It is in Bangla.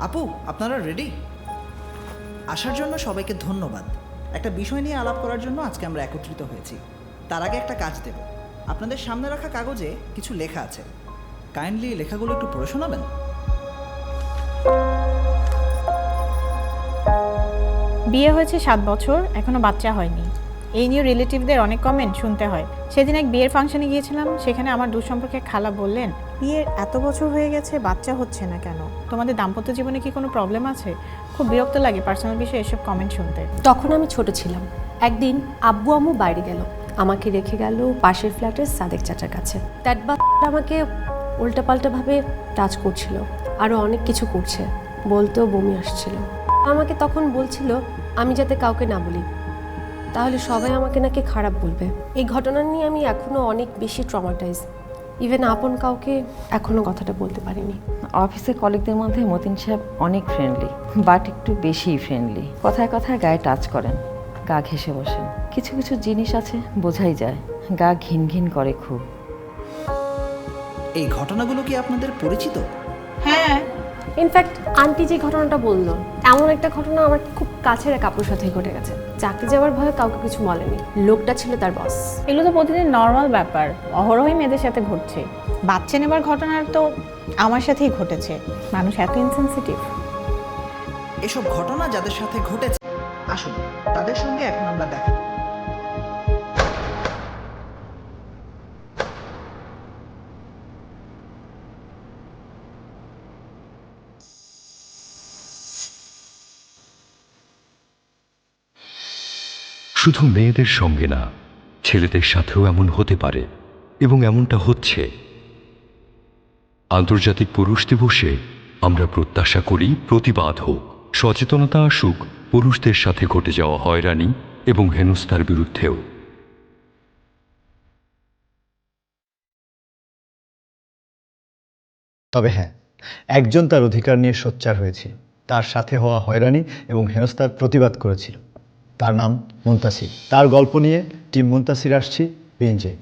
আপু, আপনারা রেডি আসার জন্য সবাইকে ধন্যবাদ। একটা বিষয় নিয়ে আলাপ করার জন্য আজকে আমরা একত্রিত হয়েছি। তার আগে একটা কাজ দেব। আপনাদের সামনে রাখা কাগজে কিছু লেখা আছে। কাইন্ডলি লেখাগুলো একটু পড়ে শোনাবেন? বিয়ে হয়েছে সাত বছর, এখনও বাচ্চা হয়নি। এই নিয়ে রিলেটিভদের অনেক কমেন্ট শুনতে হয়। সেদিন এক বিয়ের ফাংশনে গিয়েছিলাম, সেখানে আমার দূর সম্পর্কে খালা বললেন, বিয়ের এত বছর হয়ে গেছে, বাচ্চা হচ্ছে না কেন? তোমাদের দাম্পত্য জীবনে কি কোনো প্রবলেম আছে? খুব বিরক্ত লাগে পার্সোনাল বিষয়ে এসব কমেন্ট শুনতে। তখন আমি ছোট ছিলাম। একদিন আব্বু আম্মু বাইরে গেল। আমাকে রেখে গেল পাশের ফ্ল্যাটের সাদেক চাচার কাছে। দ্যাট বা আমাকে উল্টাপাল্টাভাবে টাচ করছিল আরও অনেক কিছু করছে, বলতেও বমি আসছিল। আমাকে তখন বলছিল, আমি যাতে কাউকে না বলি তাহলে সবাই আমাকে নাকি খারাপ বলবে। এই ঘটনা নিয়ে আমি এখনও অনেক বেশি ট্রমাটাইজ ইভেন আপন কাউকে এখনও কথাটা বলতে পারিনি। অফিসে কলিগদের মধ্যে মতিন সাহেব অনেক ফ্রেন্ডলি বাট একটু বেশিই ফ্রেন্ডলি কথায় কথায় গায়ে টাচ করেন গা ঘেসে বসেন। কিছু কিছু জিনিস আছে বোঝাই যায়। গা ঘিন ঘিন করে খুব। এই ঘটনাগুলো কি আপনাদের পরিচিত? হ্যাঁ ইনফ্যাক্ট আন্টি যে ঘটনাটা বলল এমন একটা ঘটনা আমার খুব কাছের এক আপুর সাথে ঘটে গেছে। চাকরি যাওয়ার ভয়ে কাউকে কিছু বলেনি। লোকটা ছিল তার বস এগুলো তো প্রতিদিন নর্মাল ব্যাপার। অহরহই মেয়েদের সাথে ঘটছে। বাচ্চা নেবার ঘটনার তো আমার সাথেই ঘটেছে। মানুষ এত ইনসেনসিটিভ এসব ঘটনা যাদের সাথে ঘটেছে আসুন তাদের সঙ্গে এখন আমরা দেখা শুধু মেয়েদের সঙ্গে না, ছেলেদের সাথেও এমন হতে পারে এবং এমনটা হচ্ছে। আন্তর্জাতিক পুরুষ দিবসে আমরা প্রত্যাশা করি প্রতিবাদ হোক, সচেতনতা আসুক, পুরুষদের সাথে ঘটে যাওয়া হয়রানি এবং হেনস্থার বিরুদ্ধেও। তবে হ্যাঁ একজন তার অধিকার নিয়ে সোচ্চার হয়েছে, তার সাথে হওয়া হয়রানি এবং হেনস্থার প্রতিবাদ করেছিল। তার নাম মুন্তাসির। তার গল্প নিয়ে টিম মুন্তাসির আসছি বেঞ্জে